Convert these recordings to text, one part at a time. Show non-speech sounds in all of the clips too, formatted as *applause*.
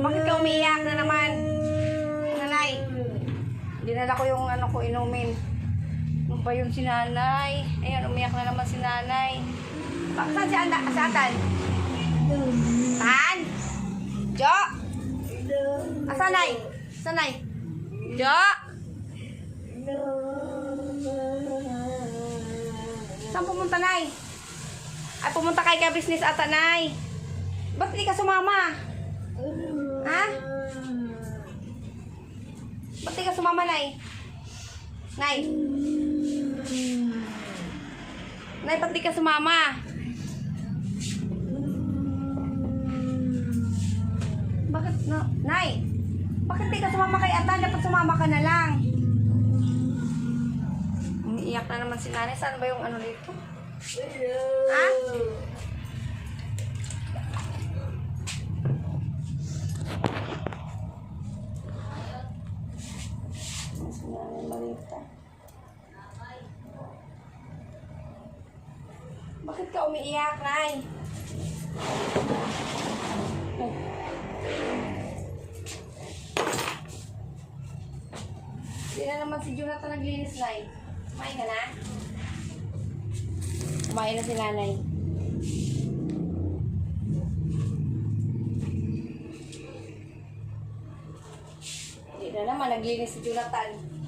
Bakit ka umiiyak na naman? Nanay, dinala ko yung ano ko inumin. Ano ba yung si nanay? Ayan, umiyak na naman si nanay. Bakit saan si Anda? Si Atan? Tan? Jo? Asanay? Sanay? Jo? Saan pumunta, Nay? Ay, pumunta kay ka business ata, Nay. Ba't di ka sumama? Ha? Ba't ka sumama, Nay? Nay? Nay, ba't ka sumama? Bakit, no? Nay? Bakit di ka sumama kay Atan? Dapat sumama ka na lang. Umiiyak na naman si nanay. Saan ba yung ano dito? Ha? Si nanay malita. Umiiyak, Nay? Hindi na naman si Jonathan naglinis, Nay. Kumain ka na? Kumain na si nanay. Hindi na naman, naglinis si Jonathan.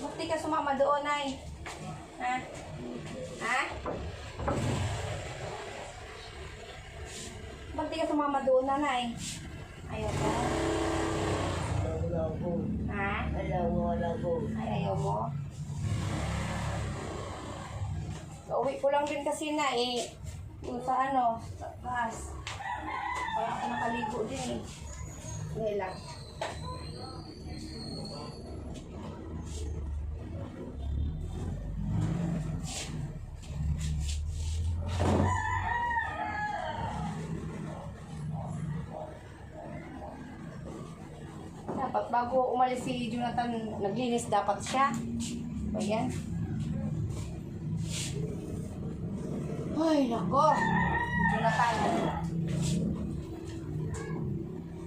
Ba't di ka sumama doon, Nay? Ha? Ha? Ba't di ka sumama nanay? Ayaw ka? Wala po. Ha? Wala po, wala po. Ay, ayaw mo? Uwi ko lang din kasi na eh. Sa ano, sa taas. Parang ako nakaligo din eh. Ngayon lang. Dapat bago umalis si Jonathan, naglinis dapat siya. O yan. Ay, nako. Jonathan.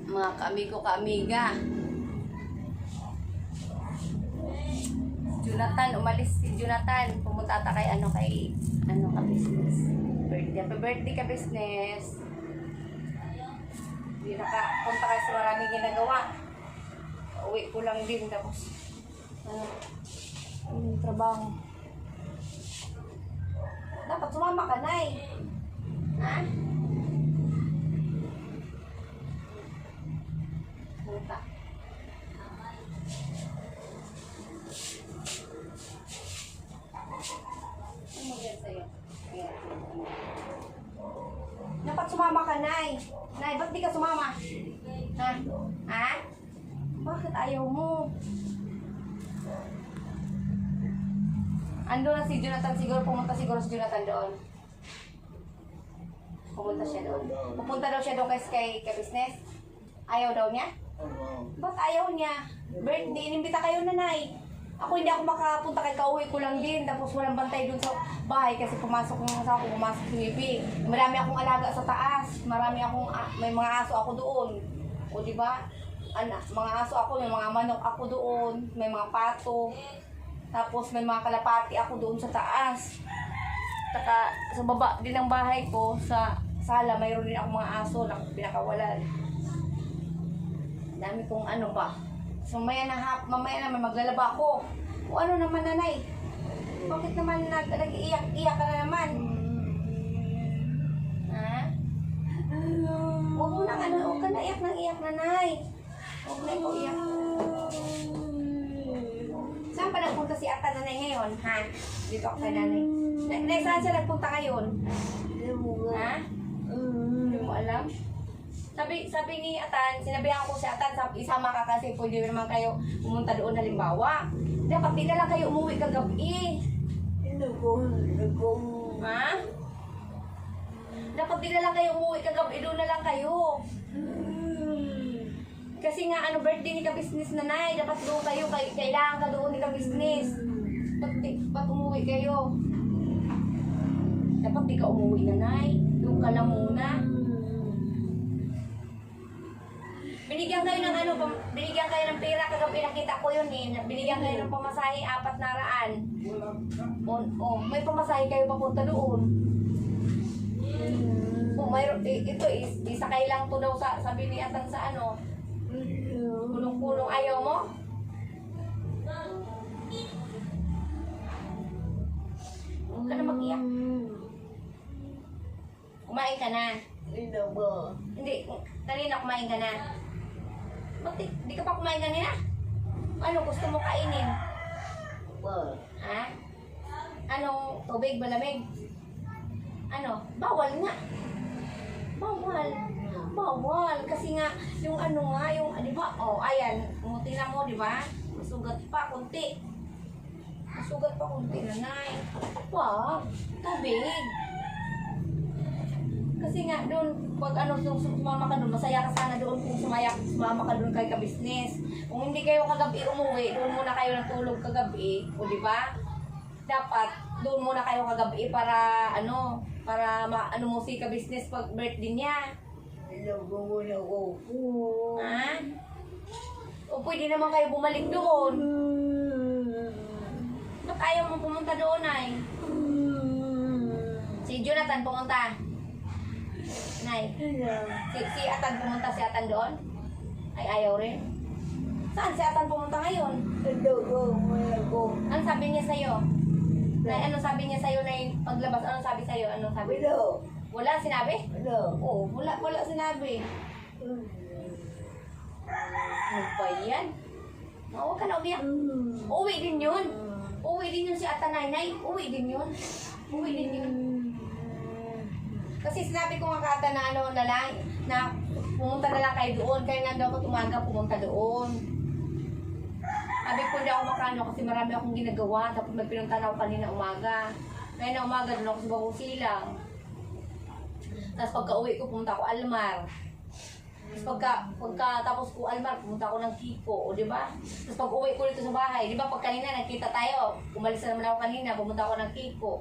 Mga kaamigo, kaamiga. Jonathan, umalis si Jonathan. Pumunta ata kay ano, kay ano ka business. Birthday. Happy birthday ka business. Hindi nakapunta kayo sa maraming ginagawa. Uwi ko lang din tapos ano, yung trabaho. Dapat sumama ka na eh. Ha? Punta. Ano mo yan sa'yo? Ayan. Dapat sumama ka, Nay. Nay, ba't di ka sumama? Ha? Ha? Bakit ayaw mo? Ando na si Jonathan siguro, pumunta siguro si Jonathan doon. Pumunta siya doon. Pupunta daw siya doon kay Sky ka business. Ayaw daw niya? Ba't ayaw niya? Birthday, inimbita kayo nanay. Ako hindi ako makapunta kay kauwi ko lang din. Tapos walang bantay dun sa bahay kasi pumasok ng asawa ko, pumasok si Bibi. Marami akong alaga sa taas. Marami akong, may mga aso ako doon. O di ba? Ana, mga aso ako, may mga manok ako doon, may mga pato. Tapos may mga kalapati ako doon sa taas. Taka, sa baba din ng bahay ko, sa sala, mayroon din ako mga aso na pinakawalan dami kong ano ba. So mamaya na hap, mamaya naman maglalaba ako. O ano naman nanay? Bakit naman nag, nag-iiyak-iyak ka na naman? Ha? Huwag mo nang ano, huwag ka na iyak nang iyak nanay. Huwag na iyak. Sa Saan pa nagpunta si Ata nanay ngayon, ha? Dito ako kay nanay. Na, na saan siya nagpunta ngayon? Ha? Hindi mo alam? Sabi, sabi ni Atan, sinabihan ko si Atan, sabi, isama ka kasi pwede naman kayo pumunta doon halimbawa. Dapat di na lang kayo umuwi kagabi. Hindi ko. Ha? Dapat di na lang kayo umuwi kagabi, doon na lang kayo. Kasi nga, ano, birthday ni ka-business na nay, dapat doon kayo, kay, kailangan ka doon ni ka-business. Ba't, di- ba't umuwi kayo? Dapat di ka umuwi na nay, doon ka lang muna. Binigyan kayo ng ano, binigyan kayo ng pera kagabi nakita ko yun eh. Binigyan kayo ng pamasahe, apat na raan. O, oh, may pamasahe kayo papunta doon. Oh, mayroon, eh, ito is, isakay lang to daw sa, sabi ni Atan sa ano, kulong-kulong, ayaw mo? Huwag ka na mag-iyak. Kumain ka na. Hindi ko. Hindi, kanina kumain ka na. Ba't di, di ka pa kumain kanina? Ano gusto mo kainin? Ba? Ha? Anong tubig, malamig? Ano? Bawal nga. Bawal. Bawal. Kasi nga, yung ano nga, yung, di ba? Oh, ayan. Muti na mo, di ba? Masugat pa, kunti. Masugat pa, kunti na, nay. Tubig. Kasi nga doon, pag ano, sum- sum- sumama ka doon, masaya ka sana doon kung sumaya, sumama ka doon kay ka-business. Kung hindi kayo kagabi umuwi, doon muna kayo natulog kagabi, o di ba? Dapat, doon muna kayo kagabi para, ano, para ma, ano mo si ka-business pag birthday niya. Muna ko. Ha? O pwede naman kayo bumalik doon. Ba't ayaw mo pumunta doon ay? Si Jonathan pumunta. Nay, si, si Atan pumunta si Atan doon? Ay ayaw rin? Saan si Atan pumunta ngayon? Muna ko. Ano sabi niya sa'yo? Nay, ano sabi niya sa'yo na paglabas? Ano sabi sa'yo? Ano sabi? Wala. Wala sinabi? Wala. Oo, wala, wala sinabi. Ano ba yan? Oh, Huwag ka na umiyak. Uwi din yun. Uwi din yun si Atanay. Nay, uwi din yun. Uwi din yun. Kasi sinabi ko nga kata na ano na lang, na pumunta na lang kayo doon. Kaya nga daw ako tumaga pumunta doon. Sabi ko hindi ako makano kasi marami akong ginagawa. Tapos may pinunta na ako kanina umaga. Kaya na umaga doon ako sa bagong silang. Tapos pagka uwi ko, pumunta ako Almar. Tapos pagka, pagka tapos ko Almar, pumunta ako ng Kiko, o di ba? Tapos pag uwi ko dito sa bahay, di ba pag kanina nakita tayo, umalis na naman ako kanina, pumunta ako ng Kiko.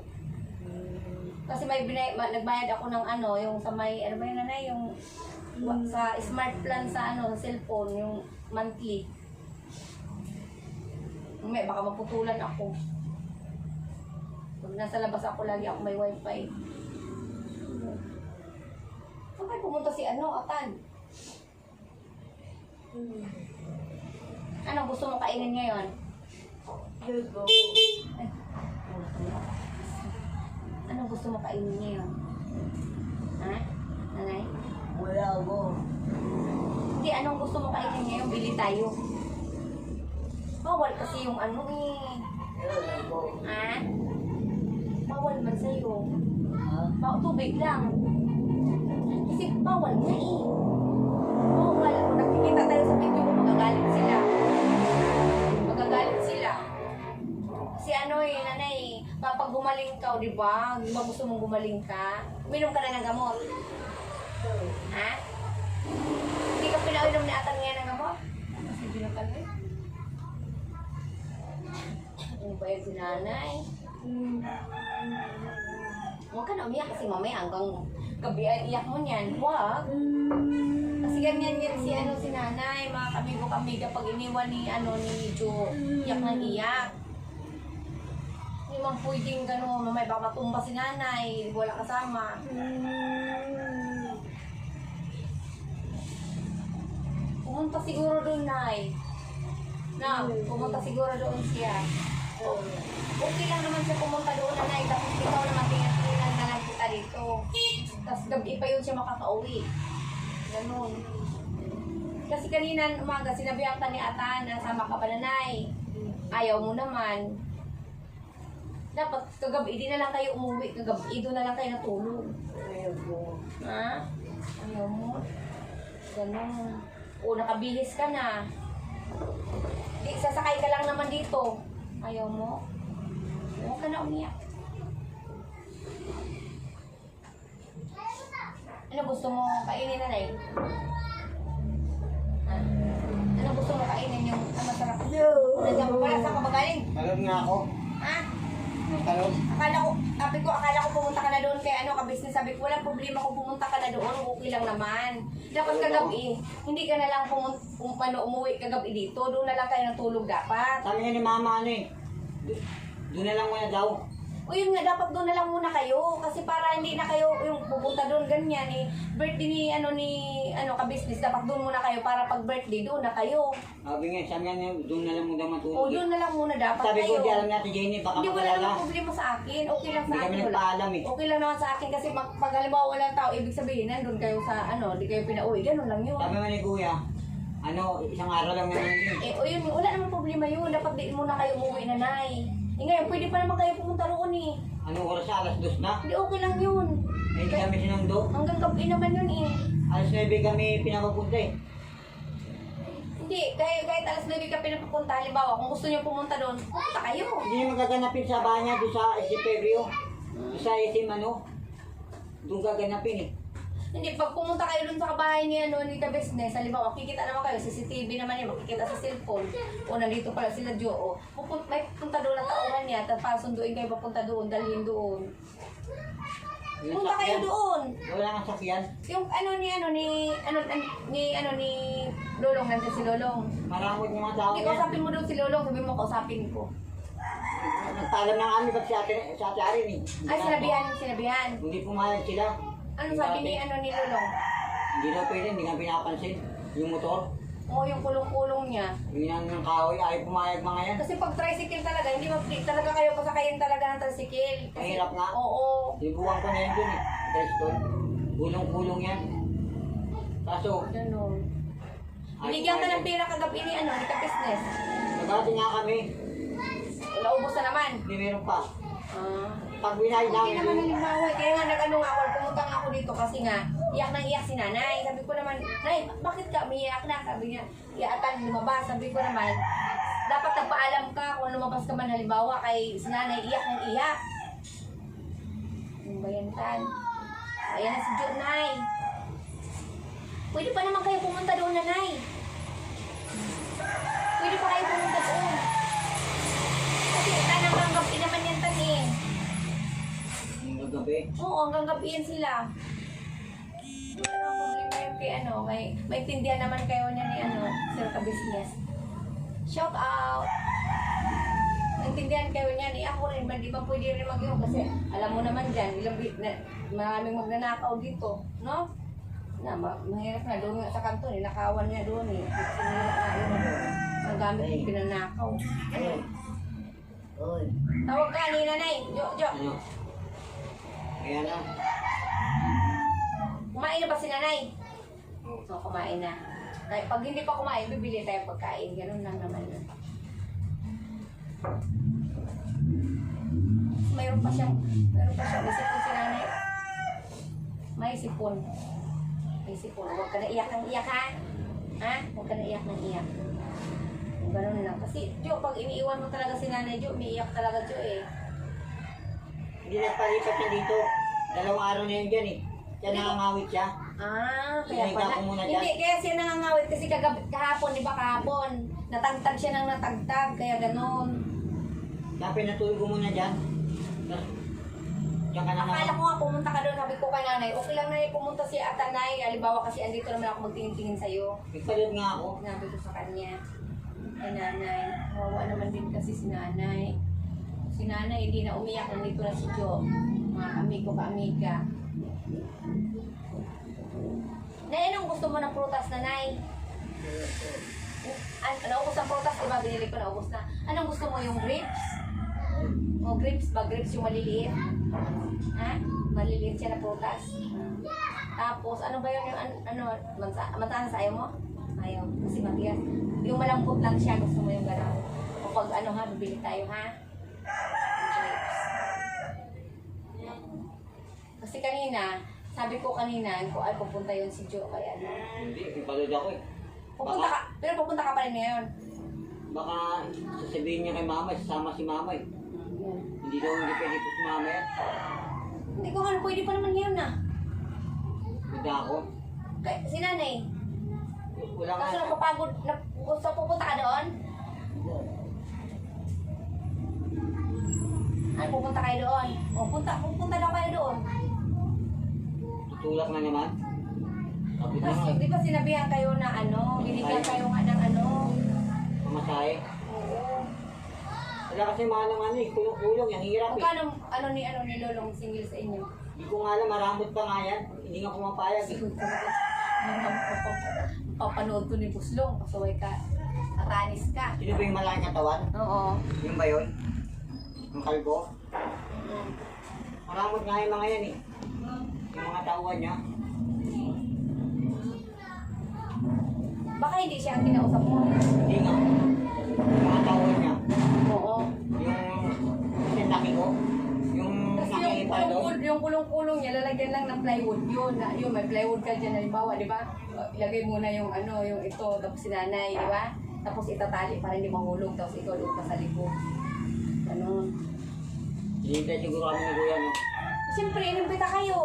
Kasi may binay, ma, nagbayad ako ng ano, yung sa may, ano ba yun nanay, yung wa- sa smart plan sa ano, sa cellphone, yung monthly. May, baka maputulan ako. Pag nasa labas ako, lagi ako may wifi. Saan kayo pumunta si ano, Atan? Ano gusto mo kainin ngayon? Ay, Anong gusto mo kainin ngayon? Ha? Nanay? Wala ko. Hindi, anong gusto mo kainin ngayon? Bili tayo. Bawal kasi yung ano eh. Wala ko. Ha? Bawal man sa'yo. Ha? Ba tubig lang. Kasi bawal na eh. Bawal. Kung nakikita tayo sa video ko, magagalit sila. Magagalit sila. Si ano eh, nanay, kapag gumaling ka, di ba? Di ba gusto mong gumaling ka? Minom ka na ng gamot. Ha? Hindi ka pinainom ni Atan ngayon ng gamot? Kasi binakal eh. Ano ba yung sinanay? Huwag ka na umiyak kasi mamaya hanggang gabi ay iyak mo niyan. Huwag. Kasi ganyan yan si ano si nanay, mga kamigo kami kapag iniwan ni ano ni Jo, iyak ng iyak. Hindi man pwedeng gano'n, mamaya baka matumba si nanay, wala kasama. Pumunta siguro doon, Nay. Na, pumunta siguro doon siya. Okay lang naman siya pumunta doon, Nanay. Tapos ikaw naman tingnan na lang kita dito. Tapos gabi pa yun siya makakauwi. Ganun. Kasi kanina umaga, sinabihan ka ni Ata na sama ka pa, Nanay. Ayaw mo naman. Dapat kagabi, di na lang kayo umuwi. Kagabi, doon na lang kayo natulog. Ayaw ko. Ha? Ayaw mo? Ganun. O, nakabihis ka na. Di, sasakay ka lang naman dito. Ayaw mo? Huwag ka na umiyak. Ano gusto mo kainin na Nay? Ha? Ano gusto mo kainin yung ang masarap? No. Nandiyan ka pala, saan ka ba galing? Talon nga ako. Ha? Talon. Akala ko, sabi ko, akala ko pumunta ka na doon kay ano, ka-business. Sabi ko, walang problema kung pumunta ka na doon, okay lang naman. Dapat kagabi, hindi ka na lang pumunta, um, ano, umuwi kagabi dito. Doon na lang kayo natulog dapat. Sabi nga ni mama ano eh. do- Doon na lang muna daw. O yun nga, dapat doon na lang muna kayo. Kasi para hindi na kayo yung pupunta doon, ganyan eh. Birthday ni, ano, ni, ano, ka-business, dapat doon muna kayo para pag birthday, doon na kayo. Sabi nga, sabi nga doon na lang muna O matulog. eh. doon na lang muna dapat Sabi ko, kayo. di alam natin Jenny, baka Hindi, wala makalala. namang problema sa akin. Okay lang sa Hindi akin. kami wala. nagpaalam eh. Okay lang naman sa akin kasi mag, pag halimbawa walang tao, ibig sabihin nandun kayo sa ano, di kayo pinauwi. Ganun lang yun. Sabi nga ni Kuya, ano, isang araw lang naman yun. Eh, o yun, wala namang problema yun. Dapat di muna kayo umuwi na, Nay. Eh ngayon, pwede pa naman kayo pumunta roon eh. Anong oras sa alas dos na? Hindi okay lang yun. Eh, hindi kami sinundo. Hanggang gabi naman yun eh. Alas 9 kami pinapapunta eh. Hindi, kahit, kahit alas 9 ka pinapapunta, halimbawa, kung gusto niyo pumunta doon, pumunta kayo. Hindi niya magaganapin sa bahay niya doon sa Isipebrio. Doon sa Isim ano. Doon gaganapin eh. Hindi, pag pumunta kayo doon sa kabahay ni, ano, ni ka-business, halimbawa, kikita naman kayo, CCTV naman yun, makikita sa cellphone, o nandito pala sila Jo, o, pupunta, may pupunta doon ang tauhan niya, tapos pasunduin kayo papunta doon, dalhin doon. Yung Punta kayo sakyan. doon. Wala nga sakyan. Yung ano ni, ano ni, ano, an- ni, ano ni Lolong, nandiyan si Lolong. Maramot mga tao Hindi, yan. kausapin mo doon si Lolong, sabi mo, kausapin ko. Nagpaalam na kami ba't si ate, si ate Arin eh. Ay, sinabihan, sinabihan. Hindi pumayag sila. Ano sabi ni, ano ni Lolong? Hindi daw pwede, hindi nga pinapansin. Yung motor, O, yung kulong-kulong niya. yung yan ng kahoy, ayaw pumayag mga yan. Kasi pag tricycle talaga, hindi mo talaga kayo pasakayin talaga ng tricycle. Kasi, Mahirap nga. Oo. Sinubukan ko na yun dun eh. Preston. Gulong-gulong yan. Kaso, Ganun. Binigyan ka ng pera kagabi ni ano, ni ka-business. Nagkati nga kami, Naubos na naman. hindi meron pa. Ah. Pag binayad Hindi namin, naman halimbawa. eh. Kaya nga nag-ano nga ako, pumunta nga ako dito kasi nga, iyak nang iyak si nanay. Sabi ko naman, Nay, bakit ka umiiyak na? Sabi niya, iyatan lumabas. Sabi ko naman, dapat nagpaalam ka kung lumabas ka man halimbawa kay si nanay, iyak nang iyak. Yung bayantan. Ayan na si Jo, Nay. Pwede pa naman kayo pumunta doon, nanay. Pwede pa kayo pumunta doon. Kasi tanang naman yan tan eh. Yung gabi, Oo, hanggang gabi yan sila. Ano ang problema yung kay ano, may, may tindihan naman kayo niya ni ano, sir ka business. Shout out! Naintindihan kayo niya ni ako rin, ba di ba pwede rin mag kasi alam mo naman dyan, ilang, bi- na, maraming magnanakaw dito, no? Na, ma mahirap na doon sa kanto, eh, nakawan niya doon eh. Sinira na yun. Ang gamit yung pinanakaw. Oy. Tawag ka ni nanay, Jo, Jo. ano. Kaya na, Kumain na ba si nanay? Oo, kumain na. Kahit pag hindi pa kumain, bibili tayo pagkain. Ganun lang naman yun. Mayroon pa siyang, mayroon pa siyang, may sipon si nanay. May sipon. May sipon. Huwag ka na iyak ng iyak, ha? Ha? Huwag ka na iyak ng iyak. Ganun lang. Kasi, Jo, pag iniiwan mo talaga si nanay, Jo, umiiyak talaga, Jo, eh. Hindi nagpalipat siya dito. Dalawang araw na yun dyan eh. Kaya nangangawit siya. Ah, kaya Sinigang pala. ko muna Hindi, dyan. kaya siya nangangawit kasi kagabi, kahapon, di ba kahapon? Natagtag siya ng natagtag, kaya ganon. Kaya pinatulog ko muna dyan. Diyan ka na Akala ko nga pumunta ka doon, sabi ko kay nanay, okay lang na pumunta si Atanay, halimbawa kasi andito naman ako magtingin-tingin sa'yo. Nagpalit nga ako. Sinabi ko sa kanya, ay nanay, kawawa naman din kasi si nanay. Si nanay, hindi na umiyak, nandito na si Jo. Mga amigo ka-amiga. Nay, anong gusto mo ng prutas, nanay? An naubos ang prutas, diba? Binili ko, naubos na. Anong gusto mo, yung grapes? O grapes ba? Grapes yung maliliit? Ha? Maliliit siya na prutas. Tapos, ano ba yun yung, an- ano, mansa, mataas ayaw mo? Ayaw, kasi matigas. Yung malambot lang siya, gusto mo yung gano'n. pag ano ha, bibili tayo ha. Grapes. Kasi kanina, sabi ko kanina, ko ay pupunta yun si Joe kay ano. Hindi, ipalod ako eh. Pupunta ka, pero pupunta ka pa rin ngayon. Baka sasabihin niya kay mama, sasama si mama eh. Yan. Hindi daw hindi pwede po si mama yan. Hindi ko ano, pwede pa naman ngayon na. Hindi ako. Kay, si nanay, Wala nga. kaso napapagod, na, gusto pupunta ka doon? Ay, pupunta kayo doon. O, punta, pupunta daw kayo doon. Tutulak na naman. Sabi na Kasi, nga, di ba sinabihan kayo na ano, binigyan kayo nga ng ano. mamasahe. Oo. Wala kasi mga naman eh, kulong-kulong, yan hirap eh. Magkano, ano ni, ano ni Lolong singil sa inyo? Hindi ko nga alam, maramot pa nga yan. Hindi nga pumapayag eh. Papanood ko ni Buslong, pasaway ka. Atanis ka. Sino ba yung malaking katawan? Oo. Yung ba yun? Yung kalbo? Maramot nga yung mga yan eh. Yung mga tauhan niya. Baka hindi siya ang kinausap mo. Hindi nga. Yung mga tauhan niya. Oo. Yung sinaki ko. Yung Kasi yung, nakikita doon. kul- yung kulong-kulong niya, lalagyan lang ng plywood yun. Na, yun, may plywood ka dyan, halimbawa, di ba? Ilagay mo na yung ano, yung ito, tapos sinanay, di ba? Tapos itatali para hindi mahulog, tapos ikaw doon pa sa likod. Ganun. Hinihintay siguro kami ni Kuya, no? Siyempre, inimbita kayo.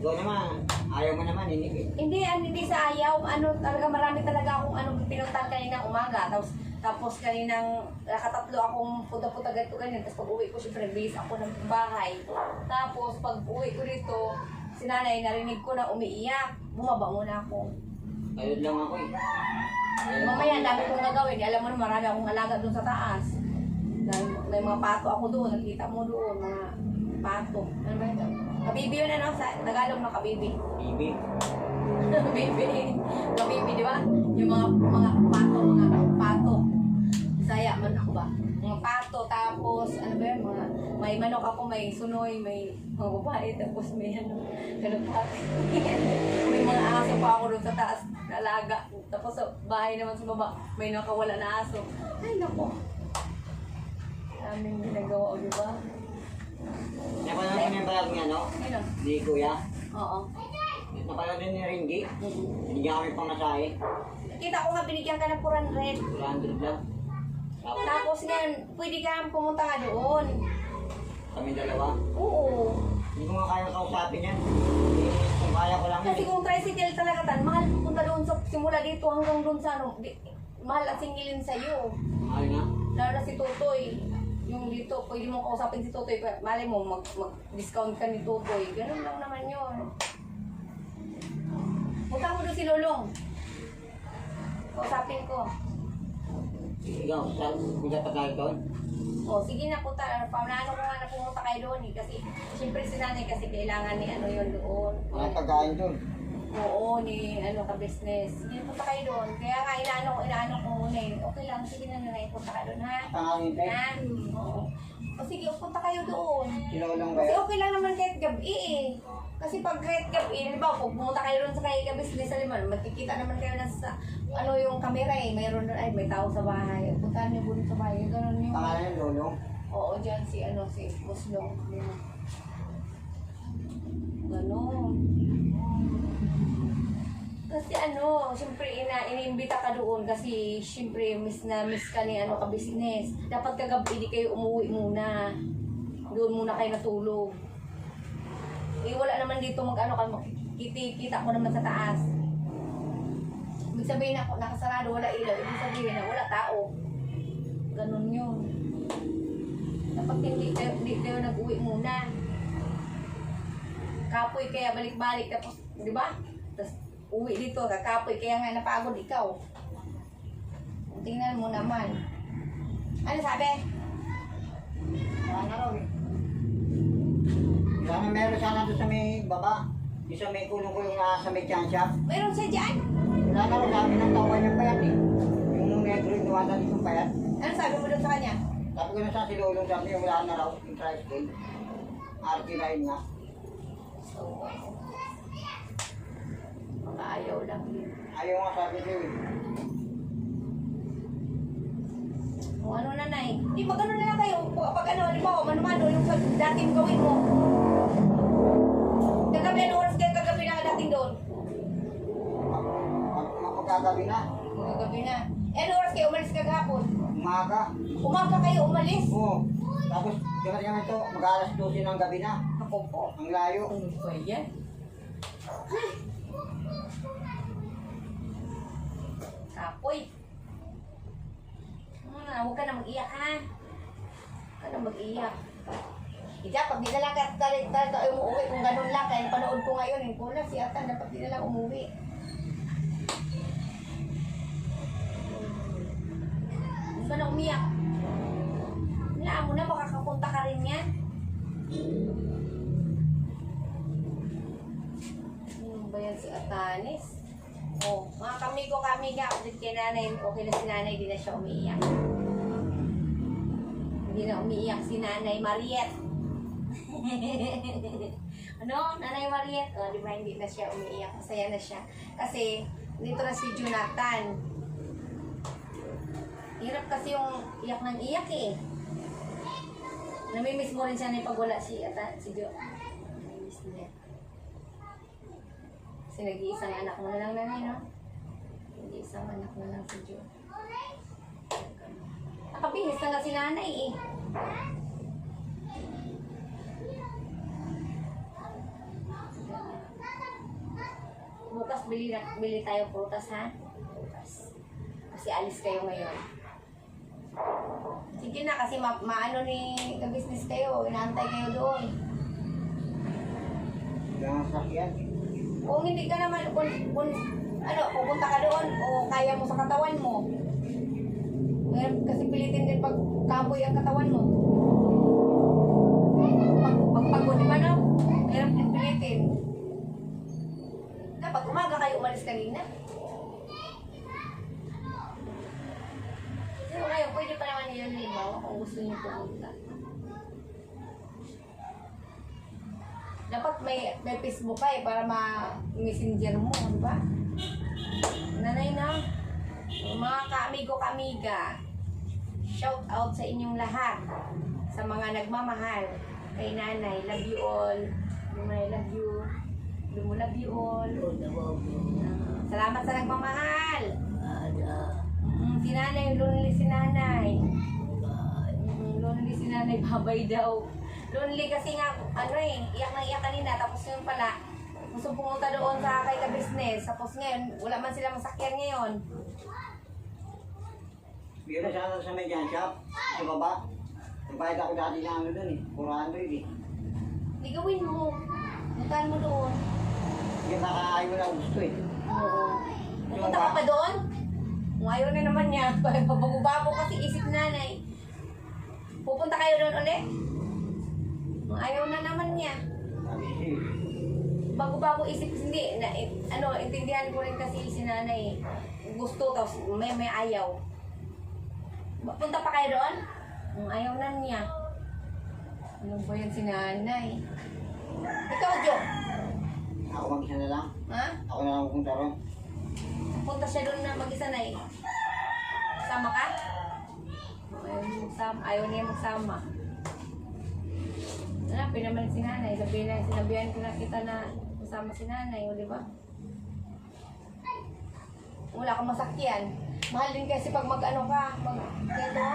Ikaw naman, ayaw mo naman, hindi. Hindi, hindi sa ayaw. Ano, talaga marami talaga akong ano, pinuntahan kaninang umaga. Tapos, tapos kaninang nakatatlo akong punta-punta ganito ganyan. Tapos pag uwi ko, syempre, base ako ng bahay. Tapos, pag uwi ko dito, si nanay, narinig ko na umiiyak. Bumaba muna ako. Ayun lang ako eh. Mamaya, ang dami kong gagawin. Alam mo na, marami akong alaga doon sa taas. Dahil may mga pato ako doon. Nakita mo doon, mga pato. Ano ba ito? Kabibi yun, ano? Sa Tagalog na kabibi. Bibi. *laughs* Kabibi. Kabibi, di ba? Yung mga mga pato, mga pato. Bisaya man ako ba? Mga pato, tapos ano ba yun? Mga, may manok ako, may sunoy, may mga babae, tapos may ano, pa. *laughs* may mga aso pa ako doon sa taas, nalaga. Tapos sa bahay naman sa baba, may nakawala na aso. Ay, nako. Daming ginagawa, di ba? Napanood na yung vlog niya, no? Ano? Ni Kuya. Oo. Napanood din ni Ringy. Binigyan kami pang masahe. Kita ko nga binigyan ka ng 400. 200 lang. Tapos Tapos ngayon, pwede ka pumunta ka doon. kami dalawa. Oo. Hindi ko nga kaya kausapin yan. Hindi, Kung kaya ko lang Kasi yan. eh. kung tricycle talaga tan, mahal pupunta doon sa simula dito hanggang doon sa ano, di, mahal at singilin sa iyo. Mahal nga. Lalo na si Tutoy. Yung dito, pwede mo kausapin si Tutoy. pa- Mali mo, mag, mag-discount ka ni Tutoy. Ganun lang naman yun. Punta mo doon si Lulong. Kausapin ko. Ikaw, sa kuya pa tayo doon. O, sige na punta. Ano, Pamanano ko nga na pumunta kayo doon eh. Kasi, siyempre si nanay kasi kailangan ni ano yun doon. Walang pagkain doon. Oo, ni ano ka business. Sige, punta kayo doon. Kaya nga, inaano ko, inaano ko muna eh. Okay lang, sige na nanay, punta ka doon ha. Tangangin tayo. Ha? Oo. O sige, punta kayo doon. Sinulong Kasi kayo. okay lang naman kahit gabi eh. Kasi pag kahit gabi, di ba, pag pumunta kayo doon sa kay ka-business sa liman, magkikita naman kayo na sa, ano yung camera eh, mayroon doon, ay may tao sa bahay. Puntahan niyo doon sa bahay, ganun yung, Pangalan yung lulong. oo, dyan si, ano, si Muslong. Ganun. Kasi ano, siyempre ina iniimbita ka doon kasi siyempre miss na miss ka ni ano ka business. Dapat kagabi di kayo umuwi muna. Doon muna kayo natulog. Eh wala naman dito mag ano ka kita, kita ko naman sa taas. Ibig sabihin ako nakasarado wala ilaw, ibig sabihin na wala tao. Ganun yun. Dapat hindi kayo, hindi kayo nag-uwi muna. Kapoy kaya balik-balik tapos, di ba? Tapos uwi dito, kakapoy kaya nga napagod ikaw. Tingnan mo naman. Ano sabi? Wala na raw eh. Sana meron sana doon sa may baba. Yung sa may kulong-kulong na sa may tiyan shop. Meron siya dyan? Wala na raw, sabi ng tawa niyang payat eh. Yung negro yung duwatan yung payat. Ano sabi mo doon sa kanya? Sabi ko na sa si Lulong, sabi niya wala na raw yung tricycle. RT line nga. So, baka ayaw lang yun. Ayaw nga sabi ko eh. Kung ano nanay. Di ba ganun na lang kayo? Pag pag ano, halimbawa, mano-mano, yung dating gawin mo. Kagabi, ano oras kayo kagabi na dating doon? Mag- Magkagabi na. Kagabi na. Eh, ano oras kayo umalis kagahapon? Umaga. Umaga kayo umalis? Oo. Tapos, gano'n naman ito, mag-alas 12 ng gabi na. Ako po. Ang layo. Ano ba yan? Kapoy. Ah, huwag ka na mag-iyak ha. Huwag ka na mag-iyak. Ika, pag di na lang ka talaga tayo umuwi kung ganun lang, kaya panood ko ngayon, yung pula si Atan, dapat di na lang umuwi. Huwag ka na umiyak. Wala mo na, baka kapunta ka rin yan. Ano ba yan si Atanis? Oh, mga kamigo kami nga, ulit kay nanay, okay na si nanay, di na siya umiiyak. Hindi na umiiyak si nanay Mariet. *laughs* ano, nanay Mariet? Oh, di ba hindi na siya umiiyak, masaya na siya. Kasi, dito na si Jonathan. Hirap kasi yung iyak ng iyak eh. Namimiss mo rin siya na pag wala si, ata, si Jo. Namimiss niya. Kasi nag-iisang anak mo na lang nanay, no? Nag-iisang anak mo lang si Jo. Nakabihis na nga si nanay eh. Bukas bili, na, bili tayo prutas ha? Bukas. Kasi alis kayo ngayon. Sige na kasi ma maano ni ka-business kayo, inaantay kayo doon. Yung sasakyan. Kung hindi ka naman, kung, kung ano, pupunta ka doon o kaya mo sa katawan mo. Ngayon, kasi pilitin din pag kaboy ang katawan mo. Pag, pagpagod, di ba no? Hirap din pilitin. Dapat umaga kayo umalis kanina. Pero ngayon, pwede pa naman yun limaw kung gusto niyo pumunta. Dapat may, may Facebook ka eh para ma-messenger mo, di ba? Nanay na, mga kaamigo kamiga, shout out sa inyong lahat, sa mga nagmamahal, kay nanay, love you all, Lumay, love you, Lumo, love you all. Ah, salamat sa nagmamahal. Mm, si nanay, lonely si nanay. Mm, lonely si nanay, babay daw. Lonely kasi nga, ano eh, iyak na iyak kanina, tapos yun pala, gusto pumunta doon sa kay ka-business, tapos ngayon, wala man sila masakyan ngayon. Na sana sa may gun shop. Sa baba. Nagbayad ako dati ng ano dun eh. 400 eh. Di gawin mo. Puntahan mo doon. Yung nakaayo na gusto eh. Oo. Pupunta ka pa doon? Kung ayaw na naman niya, *laughs* pabago-bago kasi isip nanay. Pupunta kayo doon ulit? Kung ayaw na naman niya. Bago-bago isip, hindi, na, ano, intindihan ko rin kasi si nanay, gusto, tapos may, may ayaw. Punta pa kayo doon? Ayaw na niya. Ano ba yan si nanay? Ikaw, Jo. Ako mag-isa na lang. Ha? Ako na lang pupunta ron. Punta siya doon na mag-isa na eh. Sama ka? Ayaw niya magsama. Ayaw niya magsama. Hanapin naman si nanay. Sabihin na, sinabihan ko na kita na kasama si nanay, o di ba? Wala kang masakyan. Mahal din kasi pag mag-ano ka, mag ganito.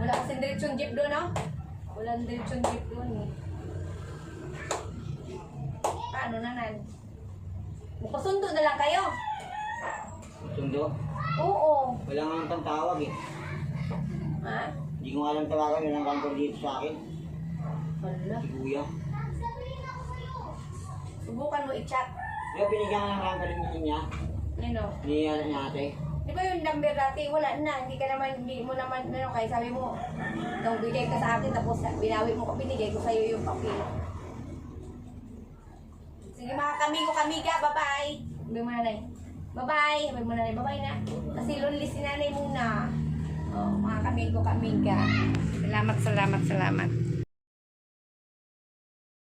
Wala kasing diretsyon jeep doon, no? Walang diretsyon jeep doon, eh. Paano na nan? Magpasundo na lang kayo. Sundo. Oo. Wala nga nang pantawag eh. Ha? Hindi ko nga tawagan yun ang kantor dito sa akin. Wala. Si Kuya. Subukan mo i-chat. Ba binigyan ka ng kantor niya? Ano? Ni ano niya ate? Di ba yung number dati, wala na. Hindi ka naman, hindi mo naman, ano, kaya sabi mo, nung bigay ka sa akin, tapos binawi mo ko, binigay ko sa'yo yung papel. Sige mga kamigo, kamiga, bye-bye. Sabi mo nanay, bye-bye. Sabi mo nanay, bye-bye na. Kasi lonely si nanay muna. Oh, mga kamigo, kamiga. Salamat, salamat, salamat.